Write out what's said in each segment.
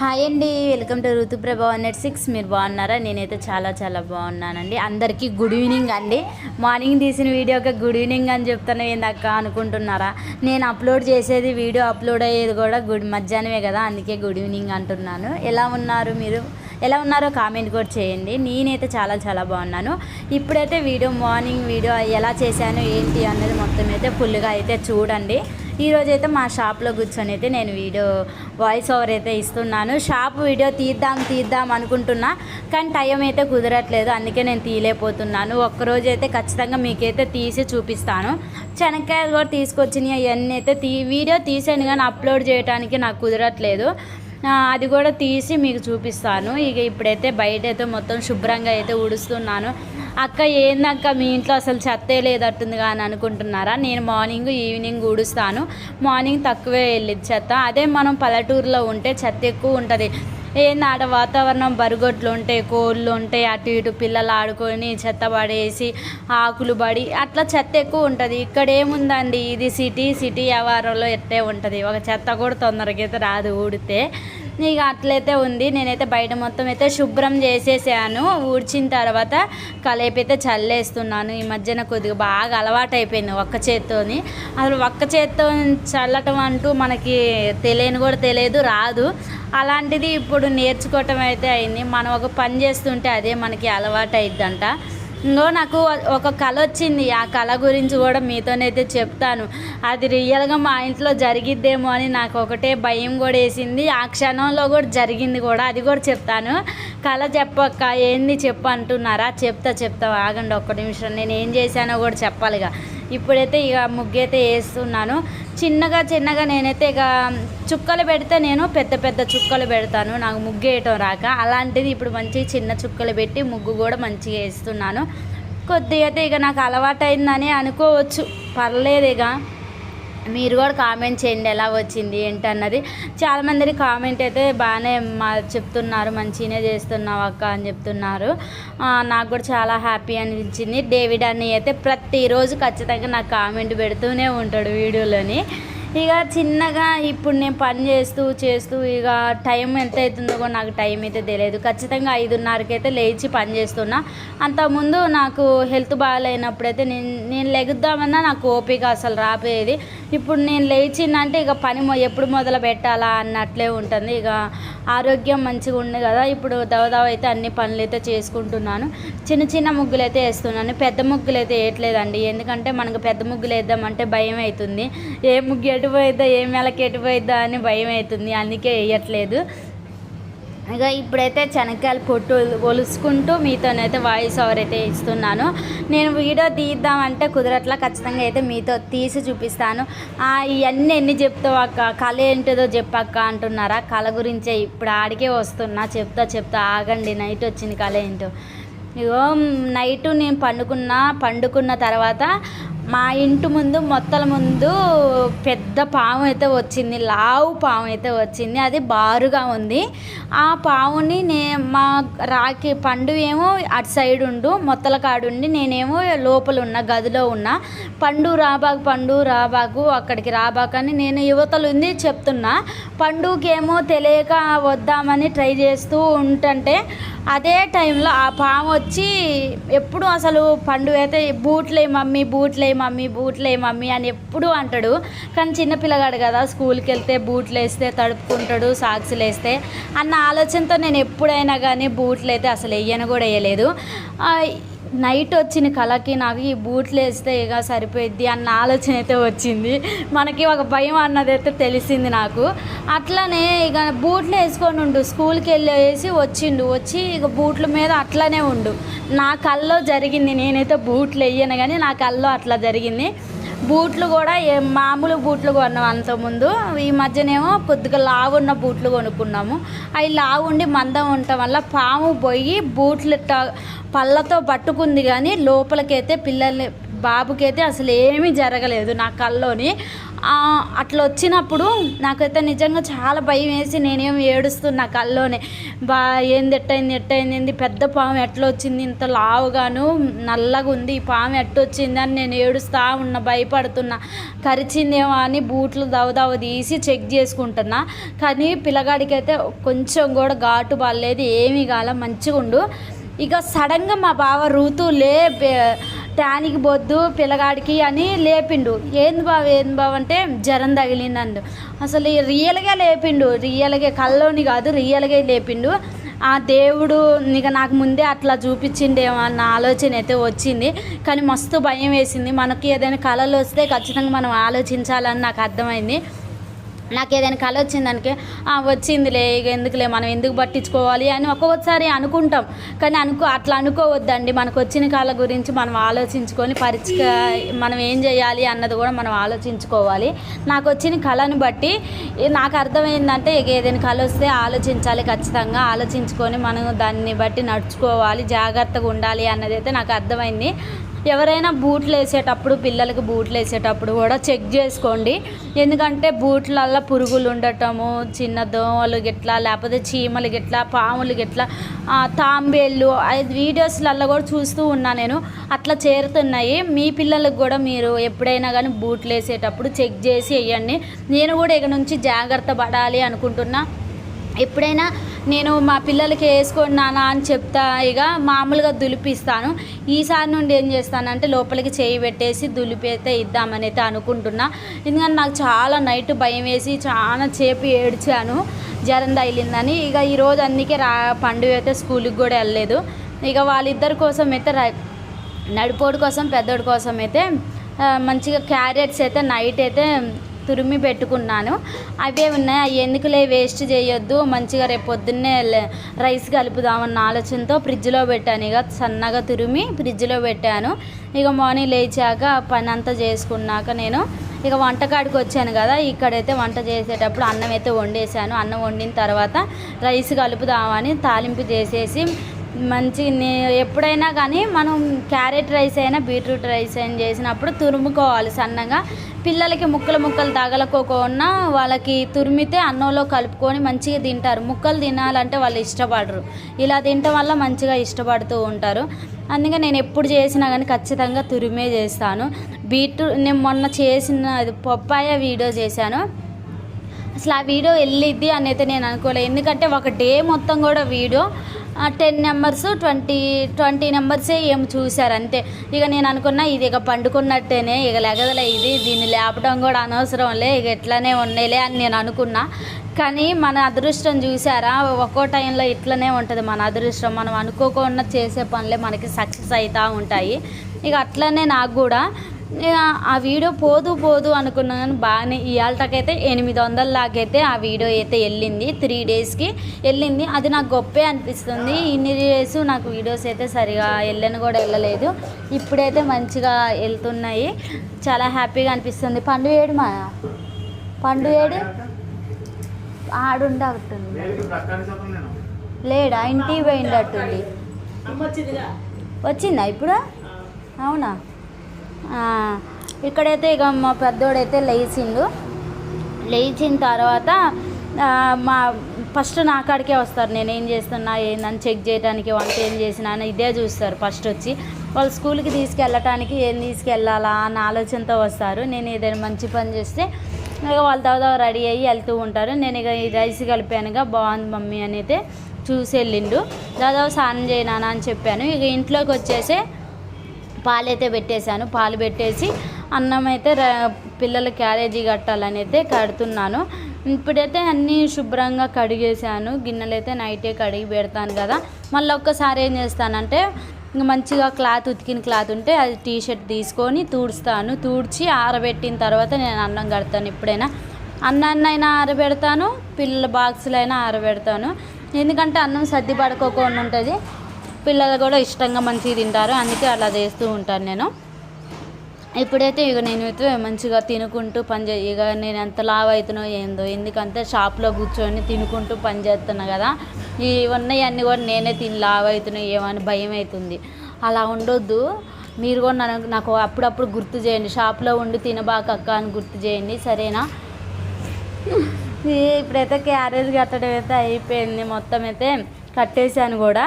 Hi అండి welcome to Rituprabha eight six. మీరు బాగున్నారా? నేనైతే చాలా చాలా బాగున్నానండి. అందరికీ గుడ్ ఈవినింగ్ అండి. మార్నింగ్ తీసిన వీడియోకి గుడ్ ఈవినింగ్ అని చెప్తాను ఏందక్క అనుకుంటున్నారా? నేను అప్లోడ్ చేసేది వీడియో అప్లోడ్ అయ్యేది కూడా గుడ్ మధ్యాహ్నమే కదా అందుకే గుడ్ ఈవినింగ్ అంటున్నాను. ఎలా ఉన్నారు మీరు? ఎలా ఉన్నారో కామెంట్ కూడా చేయండి. నేనైతే చాలా చాలా బాగున్నాను. ఇప్పుడైతే వీడియో మార్నింగ్ వీడియో ఎలా చేశాను ఏంటి అన్నది మొత్తం అయితే ఫుల్గా అయితే చూడండి. ఈరోజు అయితే మా షాప్లో కూర్చొని అయితే నేను వీడియో వాయిస్ ఓవర్ అయితే ఇస్తున్నాను. షాప్ వీడియో తీద్దాం తీద్దాం అనుకుంటున్నా కానీ టైం అయితే కుదరట్లేదు. అందుకే నేను తీయలేకపోతున్నాను. ఒక్కరోజు అయితే ఖచ్చితంగా మీకైతే తీసి చూపిస్తాను. శనక్కాయలు కూడా తీసుకొచ్చినాయి అవన్నీ అయితే తీ వీడియో తీసాను కానీ అప్లోడ్ చేయడానికి నాకు కుదరట్లేదు. అది కూడా తీసి మీకు చూపిస్తాను. ఇక ఇప్పుడైతే బయట అయితే మొత్తం శుభ్రంగా అయితే ఉడుస్తున్నాను. అక్క ఏందక్క మీ ఇంట్లో అసలు చెత్తే లేదట్టుందిగా అని అనుకుంటున్నారా? నేను మార్నింగ్ ఈవినింగ్ ఊడుస్తాను మార్నింగ్ తక్కువే వెళ్ళేది చెత్త. అదే మనం పల్లెటూరులో ఉంటే చెత్త ఎక్కువ ఉంటుంది. ఏంది ఆడ వాతావరణం బరుగొట్లు ఉంటాయి కోళ్ళు ఉంటాయి అటు ఇటు పిల్లలు ఆడుకొని చెత్త పడేసి ఆకులు పడి అట్లా చెత్త ఎక్కువ ఉంటుంది. ఇక్కడ ఏముందండి? ఇది సిటీ సిటీ వ్యవహారంలో ఎట్టే ఉంటుంది. ఒక చెత్త కూడా తొందరగా అయితే రాదు ఊడితే. ఇక అట్లయితే ఉంది. నేనైతే బయట మొత్తం అయితే శుభ్రం చేసేసాను. ఊడ్చిన తర్వాత కలేపి అయితే చల్లేస్తున్నాను. ఈ మధ్యన కొద్దిగా బాగా అలవాటు అయిపోయింది ఒక్క చేత్తోని. అసలు ఒక్క చేత్తో చల్లటం అంటూ మనకి తెలియని కూడా తెలియదు రాదు. అలాంటిది ఇప్పుడు నేర్చుకోవటం అయితే అయింది. మనం ఒక పని చేస్తుంటే అదే మనకి అలవాటు అయిద్దంట ఇంకో నాకు ఒక కళ వచ్చింది. ఆ కళ గురించి కూడా మీతోనైతే చెప్తాను. అది రియల్గా మా ఇంట్లో జరిగిద్దేమో అని నాకు ఒకటే భయం కూడా వేసింది. ఆ క్షణంలో కూడా జరిగింది కూడా అది కూడా చెప్తాను. కళ చెప్పక్క ఏంది చెప్పు అంటున్నారా? చెప్తా చెప్తా. ఆగండి ఒక్క నిమిషం. నేను ఏం చేశానో కూడా చెప్పాలిగా. ఇప్పుడైతే ఇక ముగ్గైతే వేస్తున్నాను. చిన్నగా చిన్నగా నేనైతే ఇక చుక్కలు పెడితే నేను పెద్ద పెద్ద చుక్కలు పెడతాను. నాకు ముగ్గు వేయటం రాక. అలాంటిది ఇప్పుడు మంచి చిన్న చుక్కలు పెట్టి ముగ్గు కూడా మంచిగా వేస్తున్నాను. కొద్దిగా అయితే ఇక నాకు అలవాటైందని అనుకోవచ్చు. పర్లేదు ఇక. మీరు కూడా కామెంట్ చేయండి ఎలా వచ్చింది ఏంటన్నది. చాలామంది కామెంట్ అయితే బాగానే మా చెప్తున్నారు మంచిగానే చేస్తున్నావు అక్క అని చెప్తున్నారు. నాకు కూడా చాలా హ్యాపీ అనిపించింది. డేవిడ్ అని అయితే ప్రతిరోజు ఖచ్చితంగా నాకు కామెంట్ పెడుతూనే ఉంటాడు వీడియోలోని. ఇక చిన్నగా ఇప్పుడు నేను పని చేస్తూ చేస్తూ ఇక టైం ఎంత అవుతుందో కూడా నాకు టైం అయితే తెలియదు. ఖచ్చితంగా ఐదున్నరకి అయితే లేచి పని చేస్తున్నా. అంతకుముందు నాకు హెల్త్ బాగాలేనప్పుడైతే నేను నేను లెగుద్దామన్నా నాకు ఓపిక అసలు రాపోయేది ఇప్పుడు నేను లేచిందంటే ఇక పని ఎప్పుడు మొదలు పెట్టాలా అన్నట్లే ఉంటుంది. ఇక ఆరోగ్యం మంచిగా ఉంది కదా. ఇప్పుడు దవదవ అయితే అన్ని పనులు అయితే చేసుకుంటున్నాను. చిన్న చిన్న ముగ్గులు అయితే వేస్తున్నాను. పెద్ద ముగ్గులు అయితే వేయట్లేదండి. ఎందుకంటే మనకు పెద్ద ముగ్గులు వేద్దామంటే భయం అవుతుంది. ఏ ముగ్గు ఎటు పోయిద్దా ఏ మెలకి ఎటు పోయిద్దా అని భయం అవుతుంది అందుకే వేయట్లేదు ఇక ఇప్పుడైతే శనక్కాయలు పొట్టు ఒలుసుకుంటూ మీతోనైతే వాయిస్ ఓవర్ అయితే ఇస్తున్నాను. నేను వీడియో తీద్దామంటే కుదరట్లా ఖచ్చితంగా అయితే మీతో తీసి చూపిస్తాను. ఇవన్నీ ఎన్ని చెప్తావు అక్క? కళ ఏంటిదో చెప్పక్క అంటున్నారా? కళ గురించే ఇప్పుడు ఆడికే వస్తున్నా చెప్తా చెప్తా ఆగండి నైట్ వచ్చింది కళ ఏంటో. ఇగో నైట్ నేను పండుకున్న పండుకున్న తర్వాత మా ఇంటి ముందు మొత్తల ముందు పెద్ద పాము అయితే వచ్చింది లావు పాము అయితే వచ్చింది అది బారుగా ఉంది. ఆ పాముని నే మా రాకి పండు ఏమో అటు సైడ్ ఉండు మొత్తల కాడుండి నేనేమో లోపల ఉన్న గదిలో ఉన్నా. పండు రాబాకు పండు రాబాకు అక్కడికి రాబాకని నేను యువతలు ఉంది చెప్తున్నా. పండుకేమో తెలియక వద్దామని ట్రై చేస్తూ ఉంటుంటే అదే టైంలో ఆ పాము వచ్చి ఎప్పుడు అసలు పండు అయితే బూట్లే మమ్మీ బూట్లే మమ్మీ బూట్లే మమ్మీ అని ఎప్పుడూ అంటాడు. కానీ చిన్న పిల్లగాడు కదా స్కూల్కి వెళ్తే బూట్లు వేస్తే తడుపుకుంటాడు సాక్స్లు వేస్తే అన్న ఆలోచనతో నేను ఎప్పుడైనా కానీ బూట్లు అయితే అసలు వేయను కూడా వేయలేదు నైట్ వచ్చిన కళకి నాకు ఈ బూట్లు వేస్తే ఇక సరిపోయిద్ది అన్న ఆలోచన అయితే వచ్చింది. మనకి ఒక భయం అన్నది అయితే తెలిసింది నాకు. అట్లనే ఇక బూట్లు వేసుకొని ఉండు స్కూల్కి వెళ్ళేసి వచ్చిండు. వచ్చి ఇక బూట్ల మీద అట్లనే ఉండు. నా కల్లో జరిగింది. నేనైతే బూట్లు వేయను కానీ నా కల్లో అట్లా జరిగింది. బూట్లు కూడా మామూలు బూట్లు కొన్నాం అంతకుముందు. ఈ మధ్యనేమో కొద్దిగా లావున్న బూట్లు కొనుక్కున్నాము. అవి లావుండి మందం ఉండటం వల్ల పాము పోయి బూట్లు పళ్ళతో పట్టుకుంది కానీ లోపలికైతే పిల్లల్ని బాబుకైతే అసలు ఏమీ జరగలేదు నా కల్లోని. అట్లా వచ్చినప్పుడు నాకైతే నిజంగా చాలా భయం వేసి నేనేం ఏడుస్తున్నా కల్లోనే బా ఏంది ఎట్టయింది ఎట్టయింది ఏంది పెద్ద పాము ఎట్లా వచ్చింది ఇంత లావుగాను నల్లగా ఉంది ఈ పాము ఎట్టొచ్చింది అని నేను ఏడుస్తా ఉన్నా భయపడుతున్నా. కరిచిందేమో అని బూట్లు దవదవ తీసి చెక్ చేసుకుంటున్నా. కానీ పిల్లగాడికి అయితే కొంచెం కూడా ఘాటు బాగాలేదు ఏమీ కాల మంచిగా ఉండు ఇక సడన్గా మా బావ ఋతు ట్యానికి బొద్దు పిల్లగాడికి అని లేపిండు. ఏంది బావ ఏంది బావ అంటే జ్వరం తగిలిందండు. అసలు రియల్గా లేపిండు. రియల్గా కల్లోని కాదు రియల్గా లేపిండు. ఆ దేవుడు ఇక నాకు ముందే అట్లా చూపించిండేమో అన్న ఆలోచన అయితే వచ్చింది. కానీ మస్తు భయం వేసింది. మనకి ఏదైనా కళలు వస్తే ఖచ్చితంగా మనం ఆలోచించాలని నాకు అర్థమైంది. నాకు ఏదైనా కళ వచ్చిందనికే వచ్చిందిలే ఇక ఎందుకులే మనం ఎందుకు పట్టించుకోవాలి? అని ఒక్కొక్కసారి అనుకుంటాం. కానీ అనుకో అట్లా అనుకోవద్దండి. మనకు వచ్చిన కళ గురించి మనం ఆలోచించుకొని పరిచయ మనం ఏం చేయాలి అన్నది కూడా మనం ఆలోచించుకోవాలి. నాకు వచ్చిన కళను బట్టి నాకు అర్థమైందంటే ఇక ఏదైనా కళ వస్తే ఆలోచించాలి ఖచ్చితంగా. ఆలోచించుకొని మనం దాన్ని బట్టి నడుచుకోవాలి. జాగ్రత్తగా ఉండాలి అన్నది అయితే నాకు అర్థమైంది. ఎవరైనా బూట్లు వేసేటప్పుడు పిల్లలకి బూట్లు వేసేటప్పుడు కూడా చెక్ చేసుకోండి. ఎందుకంటే బూట్లల్లో పురుగులు ఉండటము చిన్న దోమలు గిట్లా లేకపోతే చీమలు గిట్లా పాములు గిట్లా తాంబేళ్ళు అది వీడియోస్లలో కూడా చూస్తూ ఉన్నా నేను. అట్లా చేరుతున్నాయి. మీ పిల్లలకు కూడా మీరు ఎప్పుడైనా కానీ బూట్లు వేసేటప్పుడు చెక్ చేసి వేయండి. నేను కూడా ఇక నుంచి జాగ్రత్త పడాలి అనుకుంటున్నా. ఎప్పుడైనా నేను మా పిల్లలకి వేసుకోండి నానా అని చెప్తా ఇక మామూలుగా దులిపిస్తాను. ఈసారి నుండి ఏం చేస్తానంటే లోపలికి చేయి పెట్టేసి దులిపైతే ఇద్దామని అయితే అనుకుంటున్నా. ఎందుకంటే నాకు చాలా నైట్ భయం వేసి చాలా చేపు ఏడ్చాను జ్వరం తగిలిందని. ఇక ఈరోజు అందుకే రా పండుగ అయితే స్కూల్కి కూడా వెళ్ళలేదు. ఇక వాళ్ళిద్దరి కోసం అయితే నడిపోడు కోసం పెద్దోడి కోసం అయితే మంచిగా క్యారెట్స్ అయితే నైట్ అయితే తురిమి పెట్టుకున్నాను. అవే ఉన్నాయి. అవి ఎందుకులే వేస్ట్ చేయొద్దు. మంచిగా రేపు పొద్దున్నే రైస్ కలుపుదామన్న ఆలోచనతో ఫ్రిడ్జ్లో పెట్టాను. ఇక సన్నగా తురిమి ఫ్రిడ్జ్లో పెట్టాను. ఇక మార్నింగ్ లేచాక పని అంతా చేసుకున్నాక నేను ఇక వంటకాడికి వచ్చాను కదా. ఇక్కడైతే వంట చేసేటప్పుడు అన్నం అయితే వండేసాను అన్నం వండిన తర్వాత రైస్ కలుపుదామని తాలింపు చేసేసి మంచి నే- ఎప్పుడైనా కానీ మనం క్యారెట్ రైస్ అయినా బీట్రూట్ రైస్ అయినా చేసినప్పుడు తురుముకోవాలి సన్నగా. పిల్లలకి ముక్కలు ముక్కలు తగలకోకుండా వాళ్ళకి తురిమితే అన్నంలో కలుపుకొని మంచిగా తింటారు. ముక్కలు తినాలంటే వాళ్ళు ఇష్టపడరు. ఇలా తినటం వల్ల మంచిగా ఇష్టపడుతూ ఉంటారు. అందుకే నేను ఎప్పుడు చేసినా కానీ ఖచ్చితంగా తురిమే చేస్తాను. బీట్రూట్ నేను మొన్న చేసిన పప్పాయ వీడియో చేశాను. అసలు ఆ వీడియో వెళ్ళిద్ది అని అయితే నేను అనుకోలేదు ఎందుకంటే ఒక డే మొత్తం కూడా video ten numbers twenty twenty నెంబర్సే ఏం చూశారు అంతే. ఇక నేను అనుకున్నా ఇది ఇక పండుకున్నట్టేనే ఇక లెగదలే ఇది దీన్ని లేపడం కూడా అనవసరంలే ఇక ఎట్లనే ఉండేలే అని నేను అనుకున్నా. కానీ మన అదృష్టం చూసారా ఒక్కో టైంలో ఇట్లనే ఉంటుంది మన అదృష్టం. మనం అనుకోకుండా చేసే పనులే మనకి సక్సెస్ అవుతూ ఉంటాయి. ఇక అట్లనే నాకు కూడా ఆ వీడియో పోదు పోదు అనుకున్నాను కానీ బాగానే ఇవాళకైతే ఎనిమిది వందల లాగైతే ఆ వీడియో అయితే వెళ్ళింది. త్రీ డేస్కి వెళ్ళింది. అది నాకు గొప్పే అనిపిస్తుంది. ఇన్ని డేస్ నాకు వీడియోస్ అయితే సరిగా వెళ్ళని కూడా వెళ్ళలేదు. ఇప్పుడైతే మంచిగా వెళ్తున్నాయి. చాలా హ్యాపీగా అనిపిస్తుంది. పండు ఏడు మా పండు ఏడు? ఆడుండి అవుతుంది. లేడా? ఇంటికి పోయిండట్టుంది. వచ్చిందా ఇప్పుడు? అవునా? ఇక్కడైతే ఇక మా పెద్దోడైతే లేచిండు. లేచిన తర్వాత మా ఫస్ట్ నా కాడికే వస్తారు. నేను ఏం చేస్తున్నా ఏందని చెక్ చేయడానికి వంట ఏం చేసినా అని ఇదే చూస్తారు ఫస్ట్ వచ్చి. వాళ్ళు స్కూల్కి తీసుకెళ్ళటానికి ఏం తీసుకెళ్ళాలా అన్న ఆలోచనతో వస్తారు. నేను ఏదైనా మంచి పని చేస్తే ఇక వాళ్ళు తర్వాత రెడీ అయ్యి వెళ్తూ ఉంటారు. నేను ఇక ఈ రైస్ కలిపానుగా బాగుంది మమ్మీ అని అయితే చూసి వెళ్ళిండు. దాదాపు స్నానం చేయనా అని చెప్పాను. ఇక ఇంట్లోకి వచ్చేసి పాలైతే పెట్టేశాను పాలు పెట్టేసి అన్నం అయితే పిల్లల క్యారేజీ కట్టాలని అయితే కడుతున్నాను. ఇప్పుడైతే అన్నీ శుభ్రంగా కడిగేసాను గిన్నెలు అయితే నైటే కడిగి పెడతాను కదా. మళ్ళీ ఒక్కసారి ఏం చేస్తానంటే మంచిగా క్లాత్ ఉతికిన క్లాత్ ఉంటే అది టీ షర్ట్ తీసుకొని తూడుస్తాను. తూడ్చి ఆరబెట్టిన తర్వాత నేను అన్నం కడతాను ఎప్పుడైనా. అన్నాన్నైనా ఆరబెడతాను పిల్లల బాక్సులైనా ఆరబెడతాను. ఎందుకంటే అన్నం సర్ది పడుకోకుండా ఉంటుంది. పిల్లలు కూడా ఇష్టంగా మంచిగా తింటారు. అందుకే అలా చేస్తూ ఉంటాను నేను. ఇప్పుడైతే ఇక నేను అయితే మంచిగా తినుకుంటూ పని ఇక నేను ఎంత లావ్ అవుతున్నో ఏందో. ఎందుకంటే షాప్లో కూర్చొని తినుకుంటూ పని చేస్తున్నా కదా. ఈ ఉన్నవన్నీ కూడా నేనే తిని లావ్ అవుతున్నా ఏమని భయం అవుతుంది అలా ఉండొద్దు. మీరు కూడా నన్ను నాకు అప్పుడప్పుడు గుర్తు చేయండి. షాప్లో ఉండి తినబాక అక్క అని గుర్తు చేయండి. సరేనా? ఈ ఇప్పుడైతే క్యారేజ్ కట్టడం అయితే అయిపోయింది. మొత్తం అయితే కట్టేశాను కూడా.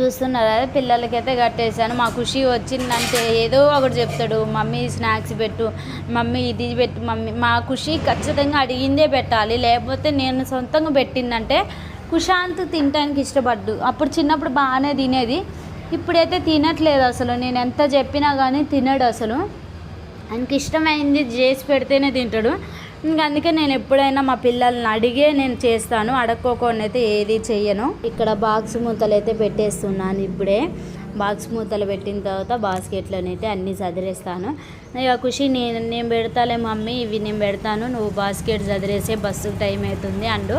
చూస్తున్నారు. కదా పిల్లలకైతే కట్టేశాను. మా ఖుషి వచ్చిందంటే ఏదో ఒకటి చెప్తాడు. మమ్మీ స్నాక్స్ పెట్టు. మమ్మీ ఇది పెట్టు. మమ్మీ మా ఖుషి ఖచ్చితంగా అడిగిందే పెట్టాలి. లేకపోతే నేను సొంతంగా పెట్టిందంటే కుశాంత్ తినడానికి ఇష్టపడ్డు. అప్పుడు చిన్నప్పుడు బాగానే తినేది. ఇప్పుడైతే తినట్లేదు అసలు. నేను ఎంత చెప్పినా కానీ తినడు అసలు. ఆయనకి ఇష్టమైంది చేసి పెడితేనే తింటాడు. ఇంకా అందుకే నేను ఎప్పుడైనా మా పిల్లల్ని అడిగే నేను చేస్తాను. అడక్కోకుండా అయితే ఏది చెయ్యను. ఇక్కడ బాక్స్ మూతలు అయితే పెట్టేస్తున్నాను ఇప్పుడే. బాక్స్ మూతలు పెట్టిన తర్వాత బాస్కెట్లోనైతే అన్నీ చదిరేస్తాను ఇక ఖుషి నేను నేను పెడతాలే మమ్మీ ఇవి నేను పెడతాను. నువ్వు బాస్కెట్ చదిరేసే బస్సు టైం అవుతుంది అండు.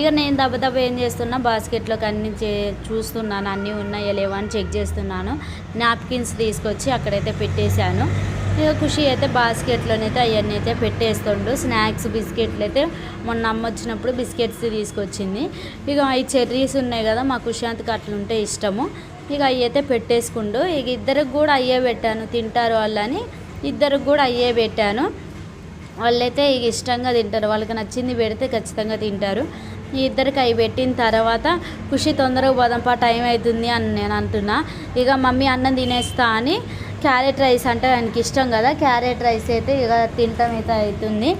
ఇక నేను దెబ్బ దెబ్బ ఏం చేస్తున్నా బాస్కెట్లోకి అన్ని చే చూస్తున్నాను. అన్నీ ఉన్నాయా లేవా అని చెక్ చేస్తున్నాను. నాప్కిన్స్ తీసుకొచ్చి అక్కడైతే పెట్టేశాను. ఇక ఖుషి అయితే బాస్కెట్లోనైతే అవన్నీ అయితే పెట్టేస్తుండు. స్నాక్స్ బిస్కెట్లు అయితే మొన్న అమ్మ వచ్చినప్పుడు బిస్కెట్స్ తీసుకొచ్చింది. ఇక ఈ చెర్రీస్ ఉన్నాయి కదా మా కుషాంత్కి అట్లుంటే ఇష్టము. ఇక అవి అయితే పెట్టేసుకుండు. ఇక ఇద్దరికి కూడా అయ్యే పెట్టాను తింటారు వాళ్ళని ఇద్దరికి కూడా అయ్యే పెట్టాను. వాళ్ళైతే ఇక ఇష్టంగా తింటారు. వాళ్ళకి నచ్చింది పెడితే ఖచ్చితంగా తింటారు. ఈ ఇద్దరికి అవి పెట్టిన తర్వాత ఖుషి తొందరగా పోదాంపా టైం అవుతుంది అని నేను అంటున్నా. ఇక మమ్మీ అన్నం తినేస్తా అని క్యారెట్ రైస్ అంటే ఆయనకి ఇష్టం కదా. క్యారెట్ రైస్ అయితే ఇక తింటాం అయితే అవుతుంది.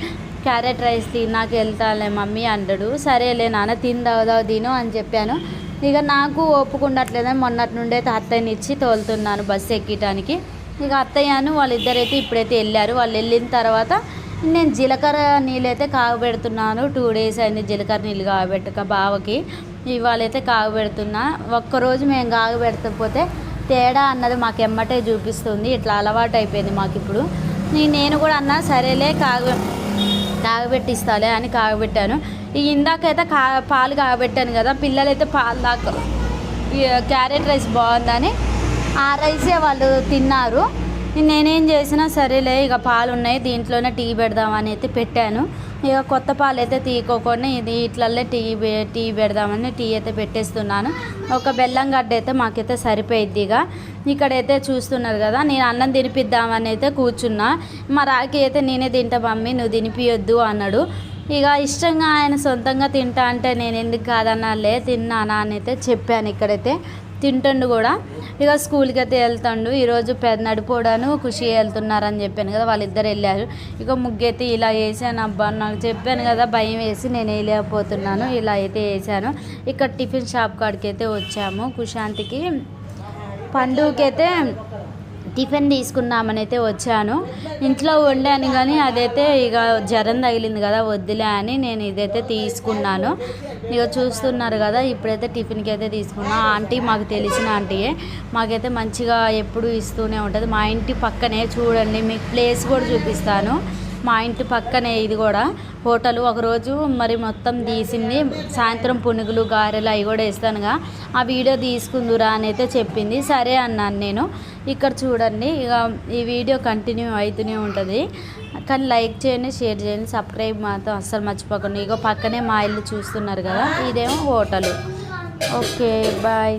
క్యారెట్ రైస్ తిన్నాక వెళ్తాలే మమ్మీ అంటాడు. సరేలే నాన్న తిందావుదావు తిను అని చెప్పాను. ఇక నాకు ఒప్పుకుండట్లేదని మొన్నటి నుండి అయితే అత్తయ్యని ఇచ్చి తోలుతున్నాను బస్సు ఎక్కడానికి ఇక అత్తయ్యను వాళ్ళిద్దరైతే ఇప్పుడైతే వెళ్ళారు. వాళ్ళు వెళ్ళిన తర్వాత నేను జీలకర్ర నీళ్ళు అయితే కాగబెడుతున్నాను. టూ డేస్ అయింది జీలకర్ర నీళ్ళు కాగబెట్టక బావకి. ఇవాళైతే కాగబెడుతున్నా. ఒక్కరోజు మేము కాగబెడతపోతే తేడా అన్నది మాకు ఎమ్మటే చూపిస్తుంది. ఇట్లా అలవాటు అయిపోయింది మాకు ఇప్పుడు. నేను కూడా అన్నా సరేలే కాగ కాగబెట్టిస్తాలే అని కాగబెట్టాను. ఇందాకైతే కా పాలు కాగబెట్టాను కదా పిల్లలైతే పాలు దాకా క్యారెట్ రైస్ బాగుందని ఆ రైసే వాళ్ళు తిన్నారు. నేనేం చేసినా సరేలే ఇక పాలు ఉన్నాయి దీంట్లోనే టీ పెడదామని అయితే పెట్టాను. ఇక కొత్త పాలు అయితే తీయకోకుండా ఇది ఇట్లల్లే టీ టీ పెడదామని టీ అయితే పెట్టేస్తున్నాను. ఒక బెల్లం గడ్డ అయితే మాకైతే సరిపోయిద్ది ఇక. ఇక్కడైతే చూస్తున్నారు కదా నేను అన్నం తినిపిద్దామని అయితే కూర్చున్నా. మా రాకి అయితే నేనే తింటా మమ్మీ నువ్వు తినిపియొద్దు అన్నాడు. ఇక ఇష్టంగా ఆయన సొంతంగా తింటా అంటే నేను ఎందుకు కాదన్నాలే తిన్నానా అని అయితే చెప్పాను ఇక్కడైతే. తింటుండు కూడా. ఇక స్కూల్కి అయితే వెళ్తాడు. ఈరోజు పెద్ద నడిపోడాను ఖుషి వెళ్తున్నారని చెప్పాను కదా వాళ్ళిద్దరు వెళ్ళారు. ఇక ముగ్గైతే ఇలా వేసాను అబ్బా నాకు చెప్పాను కదా భయం వేసి నేను వేయలేకపోతున్నాను ఇలా అయితే వేసాను. ఇక్కడ టిఫిన్ షాప్ కాడికి అయితే వచ్చాము కుశాంతికి. పండుగకైతే టిఫిన్ తీసుకుందామని అయితే వచ్చాను. ఇంట్లో వండాను కానీ అదైతే ఇక జ్వరం తగిలింది కదా వద్దులే అని నేను ఇదైతే తీసుకున్నాను. ఇక చూస్తున్నారు కదా ఇప్పుడైతే టిఫిన్కి అయితే తీసుకున్నా. ఆంటీ మాకు తెలిసిన ఆంటీయే. మాకైతే మంచిగా ఎప్పుడు ఇస్తూనే ఉంటుంది. మా ఇంటి పక్కనే చూడండి మీకు ప్లేస్ కూడా చూపిస్తాను. మా ఇంటి పక్కనే ఇది కూడా. హోటల్ ఒకరోజు మరి మొత్తం తీసింది. సాయంత్రం పునుగులు గారెలు అవి కూడా వేస్తానుగా. ఆ వీడియో తీసుకుందురా అని అయితే చెప్పింది. సరే అన్నాను నేను. ఇక్కడ చూడండి ఇక ఈ వీడియో కంటిన్యూ అవుతూనే ఉంటుంది. కానీ లైక్ చేయండి షేర్ చేయండి సబ్స్క్రైబ్ మాత్రం అస్సలు మర్చిపోకండి. ఇగో పక్కనే మా ఇల్లు చూస్తున్నారు కదా ఇదేమో హోటలు. Okay bye.